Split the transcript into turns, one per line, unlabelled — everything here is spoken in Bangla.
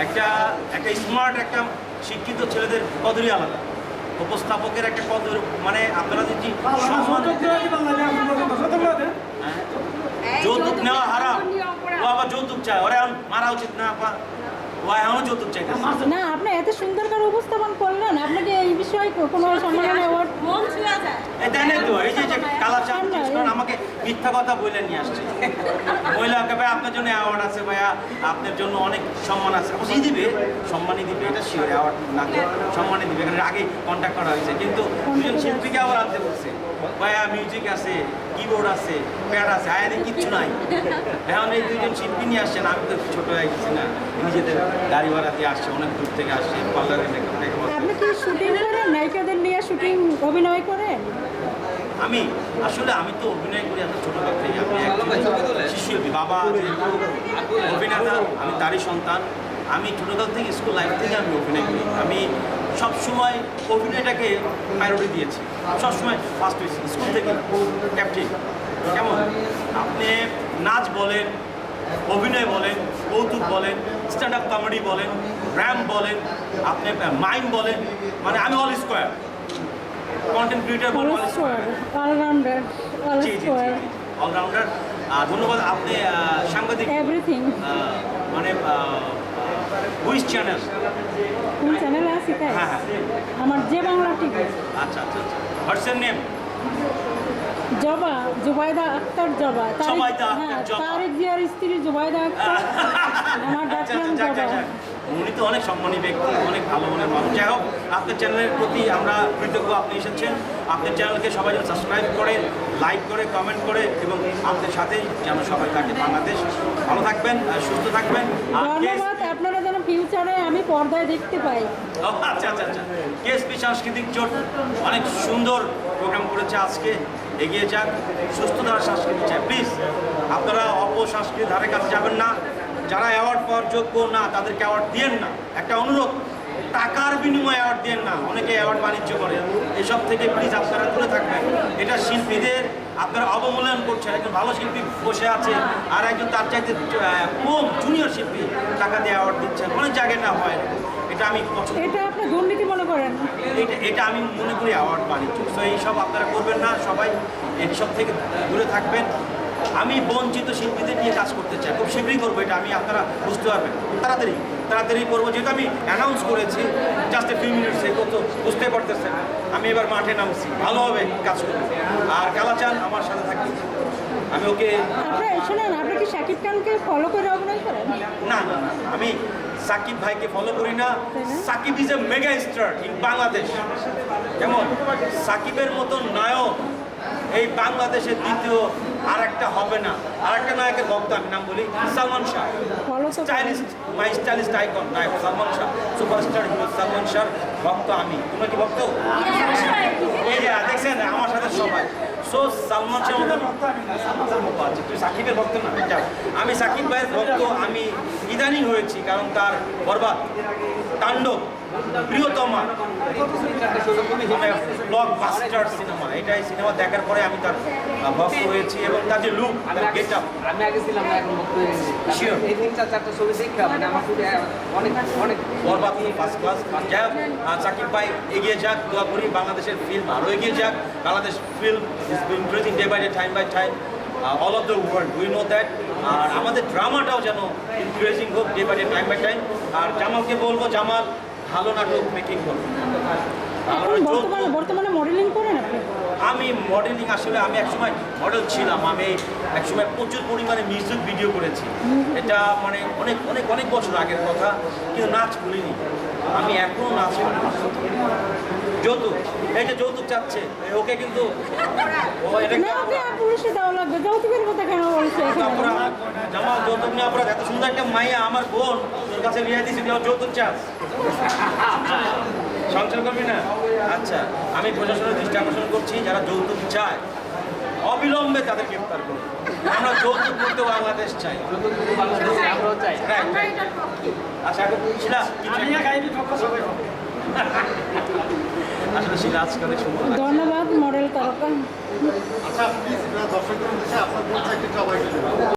একটা একটা স্মার্ট একটা শিক্ষিত ছেলেদের কদরই আলাদা। উপস্থাপকের একটা কদর মানে আপনারা যদি হ্যাঁ? যৌতুক নেওয়া হারাম। ও আবার যৌতুক চায়। ওরা মারা উচিত না
না আপনি এত সুন্দর করে উপস্থাপন করলেন আপনাকে এই বিষয়ে কোনো সম্মান অ্যাওয়ার্ড
মন ছুঁয়া যায়
এই দেন তো এই যে যে কালা চাপ করেন আমাকে মিথ্যা কথা বলে নিয়ে আসছে। মহিলাকে ভাই আপনার জন্য অ্যাওয়ার্ড আছে ভাইয়া। আপনার জন্য অনেক সম্মান আছে। অবশ্যই দিবে সম্মানই দিবে এটা শিওর অ্যাওয়ার্ড না সম্মানই দিবে। এখানে আগে কন্ট্যাক্ট করা হয়েছে। কিন্তু দুজন শিল্পীকে আবার আনতে বলছে। ভাইয়া মিউজিক আছে। কিবোর্ড আছে প্যাড আছে আয়াদের কিচ্ছু নাই। এখন এই দুজন শিল্পী নিয়ে আসছেন আমি তো ছোট হয়ে গেছি না। নিজেদের গাড়ি ভাড়া দিয়ে আসছে অনেক দূর থেকে আসছে পার্লারে মেকআপ
আপনি কি শুটিং করেন? নায়িকাদের নিয়ে শুটিং অভিনয় করেন?
আমি? আসলে আমি তো অভিনয় করি এত ছোটবেলা থেকে। আমি শিশুশিল্পী বাবা অভিনেতা আমি তারই সন্তান। আমি ছোটবেলা থেকে স্কুল লাইফ থেকে আমি অভিনয় করি। আমি সবসময় অভিনয়টাকে প্রায়োরিটি দিয়েছি। সবসময় ফার্স্ট হয়েছি। স্কুল থেকে ক্যাপ্টেন কেমন? আপনি নাচ বলেন অভিনয় বলেন কৌতুক বলেন স্ট্যান্ড আপ কমেডি বলেন র্যাম বলেন আপনি মাইম বলেন মানে আমি অল স্কোয়ার কন্টেন্ট ক্রিয়েটার বলেন
অলরাউন্ডার স্কোয়ার
অলরাউন্ডার ধন্যবাদ। আপনি সাংবাদিক
এভরিথিং
মানে হুইস চ্যানেল
কোন চ্যানেলে
হ্যাঁ হ্যাঁ।
আমার যে বাংলা টিভি।
আচ্ছা আচ্ছা আচ্ছা। নেম?
জবা জুবাইদা আক্তার জবা। তারেক- হ্যাঁ, জিয়ার স্ত্রী জুবাইদা আক্তার। আমার ডাকনাম জবা।
উনি তো অনেক সম্মানী ব্যক্তি অনেক ভালো মনের মানুষ। যাই হোক আপনার চ্যানেলের প্রতি আমরা কৃতজ্ঞ আপনি এসেছেন। আপনার চ্যানেলকে সবাই যেন সাবস্ক্রাইব করে লাইক করে কমেন্ট করে এবং আপনাদের সাথেই যেন সবাই থাকে বাংলাদেশ। ভালো থাকবেন সুস্থ থাকবেন।
ধন্যবাদ আপনারা ফিউচারে আমি পর্দায় দেখতে পাই।
আচ্ছা আচ্ছা আচ্ছা। কেএসপি সাংস্কৃতিক জোট অনেক সুন্দর প্রোগ্রাম করেছে আজকে। এগিয়ে যাক। সুস্থ ধারা সংস্কৃতি চাই। প্লিজ আপনারা অপসংস্কৃতির ধারে কাছে যাবেন না। যারা অ্যাওয়ার্ড পাওয়ার যোগ্য না, তাদেরকে অ্যাওয়ার্ড দিয়েন না। একটা অনুরোধ, টাকার বিনিময়ে অ্যাওয়ার্ড দেন না। অনেকে অ্যাওয়ার্ড বাণিজ্য করে। এসব থেকে প্লিজ আপনারা দূরে থাকবেন। এটা শিল্পীদের আপনারা অবমূল্যায়ন করছেন একজন ভালো শিল্পী বসে আছে আর একজন তার চাইতে কম জুনিয়র শিল্পী টাকা দিয়ে অ্যাওয়ার্ড দিচ্ছেন। অনেক জায়গায় না হয় এটা আমি পছন্দ
এটা আপনি দুর্নীতি মনে করেন?
এটা এটা আমি মনে করি অ্যাওয়ার্ড বাণিজ্য। তো এইসব আপনারা করবেন না সবাই এইসব থেকে দূরে থাকবেন। আমি বঞ্চিত শিল্পীদের নিয়ে কাজ করতে চাই খুব শীঘ্রই করব এটা আমি আপনারা বুঝতে পারবেন। তাড়াতাড়ি। তাড়াতাড়ি করব। যেহেতু আমি অ্যানাউন্স করেছি জাস্ট এ ফিউ মিনিটস এগো তো বুঝতে পারতেছেন। আমি এবার মাঠে নামছি। ভালোভাবে কাজ করব আর কালাচান আমার সাথে থাকবে। আমি ওকে
শোনেন আপনি কি খানকে ফলো করে অভিনয় করেন?
না না না, আমি সাকিব ভাইকে ফলো করি না। Shakib is a mega star in Bangladesh কেমন সাকিবের মতন নায়ক এই বাংলাদেশের দ্বিতীয় আর একটা হবে না। আর একটা নায়কের ভক্ত আমি নাম বলি Salman Shah. Stylist my stylist icon Naik Salman Shah. Superstar hero Salman Shah ভক্ত আমি। তোমরা কি ভক্ত? এই যে দেখছেন আমার সাথে সবাই। সো সালমান শাহ তুই সাকিবের ভক্ত না আমি সাকিব ভাইয়ের ভক্ত আমি ইদানিং হয়েছি কারণ তার Borbaad Taandob Priyotoma. Blockbuster cinema এটাই সিনেমা দেখার পরে আমি তার ভক্ত হয়েছি এবং তার যে লুক গেট আপ
আমি আগে ছিলাম না এখন মুক্ত গেছি। এই তিন চার চারটা ছবি দেখে মানে আমার অনেক অনেক
বরবাদ ফার্স্ট ক্লাস যাই হোক সাকিব ভাই এগিয়ে যাক দোয়া করি বাংলাদেশের ফিল্ম আরও এগিয়ে যাক। Bangladesh film is increasing day by day time by time all of the world we know that আর আমাদের ড্রামাটাও যেন ইনক্রিজিং হোক day by day time by time আর জামালকে বলব জামাল ভালো নাটক মেকিং
এখন বর্তমানে মডেলিং করেন আপনি?
আমি মডেলিং আসলে আমি একসময় মডেল ছিলাম। আমি একসময় প্রচুর পরিমাণে মিউজিক ভিডিও করেছি। এটা মানে অনেক অনেক অনেক বছর আগের কথা কিন্তু নাচ ভুলিনি। আমি এখনও নাচ করি। যৌতুক এই যে যৌতুক চাচ্ছে। ওকে কিন্তু ও এটা
না ওকে পুরুষে দেওয়া লাগবে। যৌতুকের কথা কেন বলছে
জামাল যৌতুক নিয়ে অপরাধ এত সুন্দর একটা মাইয়া আমার বোন তোর কাছে বিয়ে দিয়েছি তুই যৌতুক চাস। সংসার করবি না? আচ্ছা আমি প্রশাসনের দৃষ্টি আকর্ষণ করছি যারা যৌতুক চায় অবিলম্বে তাদের গ্রেপ্তার করুন। আমরা যৌতুক মুক্ত বাংলাদেশ চাই।
আমরাও চাই
Right,
ধন্যবাদ মডেল তারকা।
আচ্ছা প্লিজ দর্শকদের